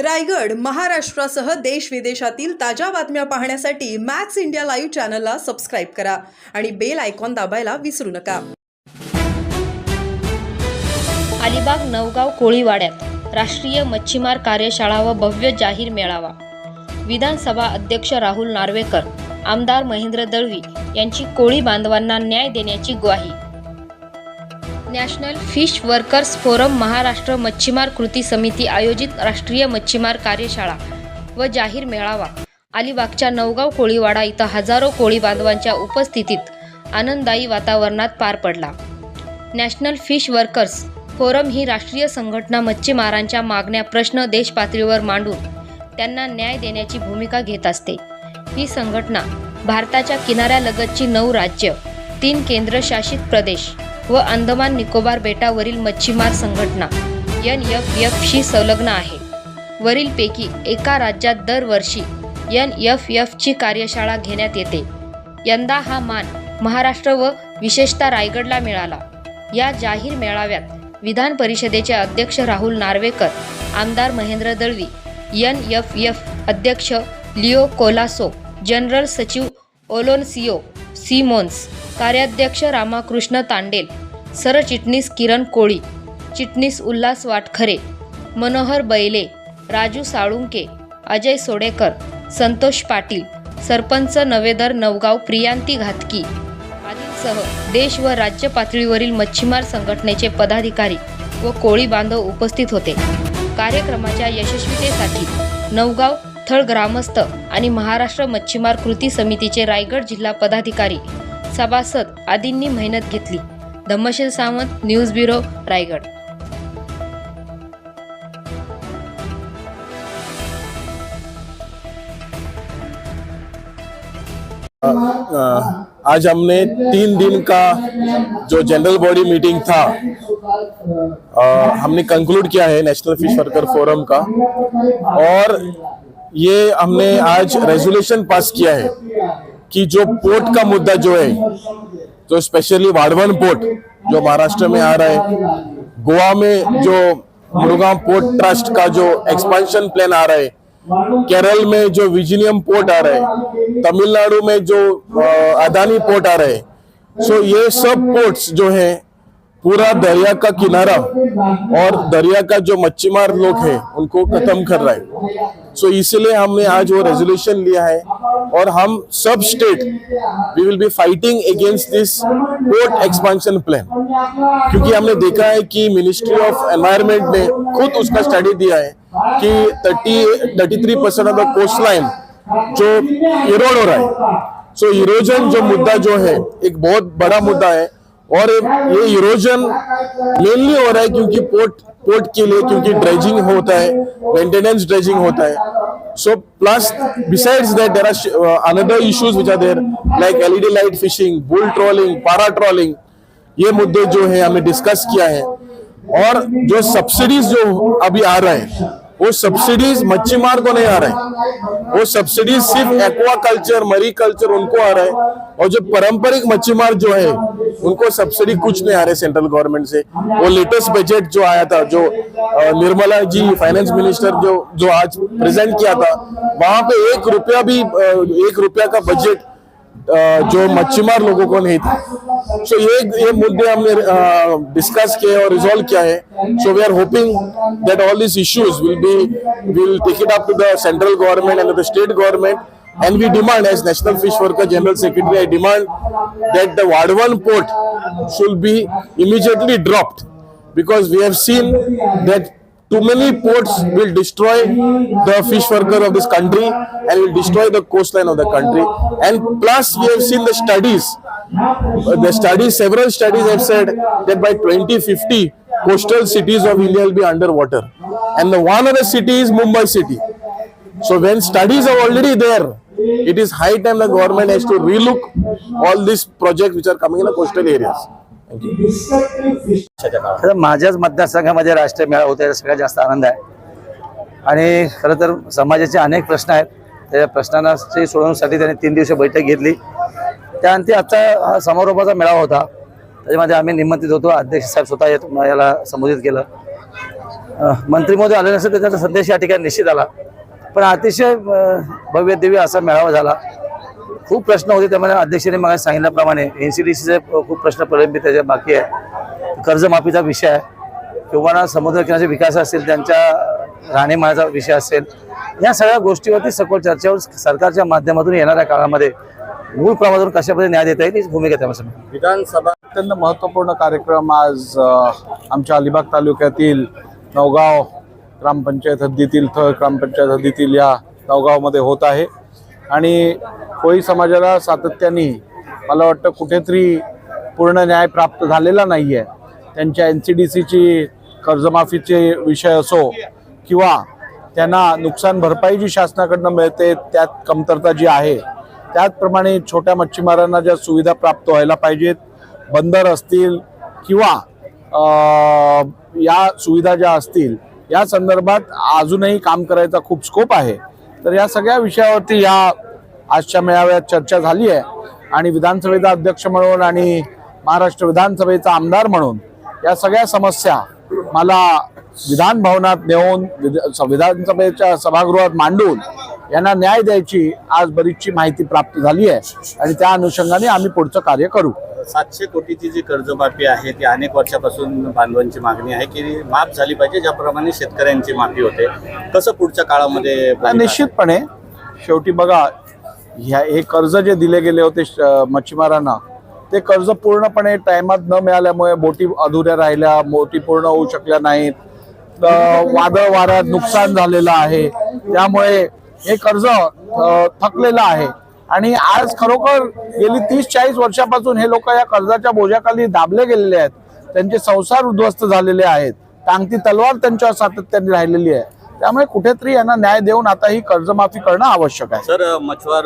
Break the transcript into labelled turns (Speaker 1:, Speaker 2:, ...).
Speaker 1: रायगड महाराष्ट्रासह देश विदेशातील ताज्या बातम्या पाहण्यासाठी मॅक्स इंडिया लाईव्ह चॅनलला सबस्क्राईब करा आणि बेल आयकॉन दाबायला विसरू नका.
Speaker 2: अलिबाग नवगाव कोळीवाड्यात राष्ट्रीय मच्छीमार कार्यशाळा व भव्य जाहीर मेळावा. विधानसभा अध्यक्ष राहुल नार्वेकर आमदार महेंद्र दळवी यांची कोळी बांधवांना न्याय देण्याची ग्वाही. National fish workers forum Maharashtra मच्छीमार कृती समिती आयोजित राष्ट्रीय मच्छीमार कार्यशाळा व जाहीर मेळावा. अलिबागच्या नवगाव कोळीवाडा इथं हजारो कोळी बांधवांच्या उपस्थितीत आनंददायी वातावरणात पार पडला. नॅशनल फिश वर्कर्स फोरम ही राष्ट्रीय संघटना मच्छीमारांच्या मागण्या प्रश्न देशपातळीवर मांडून त्यांना न्याय देण्याची भूमिका घेत असते. ही संघटना भारताच्या किनाऱ्यालगतची नऊ राज्य तीन केंद्रशासित प्रदेश व अंदमान निकोबार बेटावरील मच्छीमार संघटना एन एफ एफशी संलग्न आहे. वरीलपैकी एका राज्यात दरवर्षी एन एफ एफची कार्यशाळा घेण्यात येते. यंदा हा मान महाराष्ट्र व विशेषतः रायगडला मिळाला. या जाहीर मेळाव्यात विधान परिषदेचे अध्यक्ष राहुल नार्वेकर आमदार Mahendra Dalvi N F F अध्यक्ष लिओ कोलासो जनरल सचिव ओलोनसिओ सिमोन्स कार्याध्यक्ष रामाकृष्ण तांडेल सरचिटणीस किरण कोळी चिटणीस उल्हास वाटखरे मनोहर बैले राजू साळुंके अजय सोडेकर संतोष पाटील सरपंच नवेदर नवगाव प्रियांती घातकी आदींसह देश व राज्य पातळीवरील मच्छीमार संघटनेचे पदाधिकारी व कोळी बांधव उपस्थित होते. कार्यक्रमाच्या यशस्वीतेसाठी नवगाव थळ ग्रामस्थ आणि महाराष्ट्र मच्छीमार कृती समितीचे रायगड जिल्हा पदाधिकारी सभासद आदींनी मेहनत घेतली. Dhammashil Sawant news bureau Raigad.
Speaker 3: आज हमने तीन दिन का जो जनरल बॉडी मीटिंग था अ, हमने कंक्लूड किया है नेशनल फ़िश वर्कर फोरम का और ये हमने आज रेजोल्यूशन पास किया है। कि जो पोर्ट का मुद्दा जो है तो स्पेशली वाड़वन पोर्ट जो महाराष्ट्र में आ रहा है, गोवा में जो मुरुगा पोर्ट ट्रस्ट का जो एक्सपांशन प्लान आ रहा है, केरल में जो विजिलियम पोर्ट आ रहा है, तमिलनाडु में जो अदानी पोर्ट आ रहा है सो ये सब पोर्ट्स जो है पूरा दरिया का किनारा और दरिया का जो मच्छीमार लोग हैं उनको खत्म कर रहा है। सो इसलिए हमने आज वो रेजोल्यूशन लिया है और हम सब state we will be fighting against this port expansion plan क्योंकि हमने देखा है कि मिनिस्ट्री ऑफ़ एनवायरनमेंट ने खुद उसका स्टडी दिया है कि 30 33 percent of the coast line जो इरोड हो रहा है। सो so, इरोजन जो मुद्दा जो है एक बहुत बड़ा मुद्दा है। और ये इरोजन मेनली हो रहा है क्योंकि पोर्ट पोर्ट के लिए क्योंकि ड्रेजिंग होता है मेंटेनेंस ड्रेजिंग होता है। So plus besides that there are another issues which are there like LED light fishing bull trawling pair trawling ये मुद्दे जो है हमें डिस्कस किया है। और जो सब्सिडीज जो अभी आ रहे हैं वो सब्सिडीज मच्छीमार को नहीं आ रहा वो सब्सिडीज सिर्फ़ एक्वा कल्चर मरी कल्चर उनको आ रहा है। और जो पारंपरिक मच्छीमार जो है, उनको सब्सिडी कुछ नहीं आ रहे सेंट्रल गवर्नमेंट से। वो लेटेस्ट बजट जो आया था, जो निर्मला जी फाइनेंस मिनिस्टर जो जो आज प्रेजेंट किया था, वहाँ पे एक रुपया भी एक रुपया का बजट जो मच्छीमार लोगों को नहीं था सो so ये ये मुद्दे हमने डिस्कस किए और रिजॉल्व किया है so we are hoping that all this issues will be will take it up to the central government and the state government and we demand as national fish worker general secretary i demand that the wadwan port should be immediately dropped because we have seen that too many ports will destroy the fish worker of this country and will destroy the coastline of the country. And plus we have seen the studies. The studies several studies have said that by 2050 coastal cities of india will be underwater. And the one other city is mumbai city. So when studies are already there, it is high time the government has to relook all these projects which are coming in the coastal areas.
Speaker 4: खरं माझ्याच मतदारसंघामध्ये राष्ट्रीय मेळावा होता याचा सगळ्यात जास्त आनंद आहे. आणि खरं तर समाजाचे अनेक प्रश्न आहेत. त्या प्रश्नांचे सोडवण्यासाठी त्यांनी तीन दिवशी बैठक घेतली. त्यानंतर आजचा हा समारोपाचा मेळावा होता. त्याच्यामध्ये आम्ही निमंत्रित होतो. अध्यक्ष साहेब स्वतः येत- याला संबोधित केलं. मंत्री महोदय आले नसेल तर त्याचा संदेश या ठिकाणी निश्चित आला. पण अतिशय भव्य दिव्य असा मेळावा झाला. खूप प्रश्न होते त्यामध्ये अध्यक्षांनी मला सांगितल्याप्रमाणे एन सी डी सीचे खूप प्रश्न प्रलंबित त्याच्या बाकी आहे. कर्जमाफीचा विषय आहे. किंवा ना विकास असेल त्यांच्या राहणीमानाचा विषय असेल या सगळ्या गोष्टीवरती सखोल चर्चेवर सरकारच्या माध्यमातून येणाऱ्या काळामध्ये मूळ प्रमाणातून कशामध्ये न्याय देता येईल ही भूमिका त्यामध्ये.
Speaker 5: विधानसभा अत्यंत महत्त्वपूर्ण कार्यक्रम आज आमच्या अलिबाग तालुक्यातील नवगाव ग्रामपंचायत हद्दीतील थळ ग्रामपंचायत हद्दीतील या नवगावमध्ये होत आहे. आणि कोळी समाजाला सातत्याने मला वाटतं कुठेतरी पूर्ण न्याय प्राप्त झालेला नाही आहे त्यांच्या एन सी डी सीची कर्जमाफीचे विषय असो किंवा त्यांना नुकसान भरपाई जी शासनाकडनं मिळते त्यात कमतरता जी आहे त्याचप्रमाणे छोट्या मच्छीमारांना ज्या सुविधा प्राप्त व्हायला पाहिजेत बंदर असतील किंवा या सुविधा ज्या असतील या संदर्भात अजूनही काम करायचा खूप स्कोप आहे. तर या सगळ्या विषयावरती या आजच्या मेळाव्यात चर्चा झाली आहे. आणि विधानसभेचा अध्यक्ष म्हणून आणि महाराष्ट्र विधानसभेचा आमदार म्हणून या सगळ्या समस्या मला विधान भवनात नेऊन विधानसभेच्या सभागृहात मांडून यांना न्याय द्यायची आज बरीचशी माहिती प्राप्त झाली आहे. आणि त्या अनुषंगाने आम्ही पुढचं कार्य करू.
Speaker 6: सातशे कोटीची जी कर्जमाफी आहे ती अनेक वर्षापासून बांधवांची मागणी आहे की माफ झाली पाहिजे ज्याप्रमाणे शेतकऱ्यांची माफी होते. कसं पुढच्या काळामध्ये
Speaker 5: निश्चितपणे. शेवटी बघा ह्या हे कर्ज जे दिले गेले होते श- मच्छीमारांना ते कर्ज पूर्णपणे टायमात न मिळाल्यामुळे बोटी अधुऱ्या राहिल्या बोटी पूर्ण होऊ शकल्या नाहीत. वादळ वाऱ्यात नुकसान झालेलं आहे. त्यामुळे हे कर्ज थकलेलं आहे. आणि आज खरोखर गेली तीस चाळीस वर्षापासून हे लोक या कर्जाच्या बोजाखाली दाबले गेलेले आहेत. त्यांचे संसार उद्ध्वस्त झालेले आहेत. टांगती तलवार त्यांच्यावर सातत्याने राहिलेली आहे. त्यामुळे कुठेतरी यांना न्याय देऊन आता ही कर्जमाफी करणं आवश्यक आहे.
Speaker 6: सर मच्छवार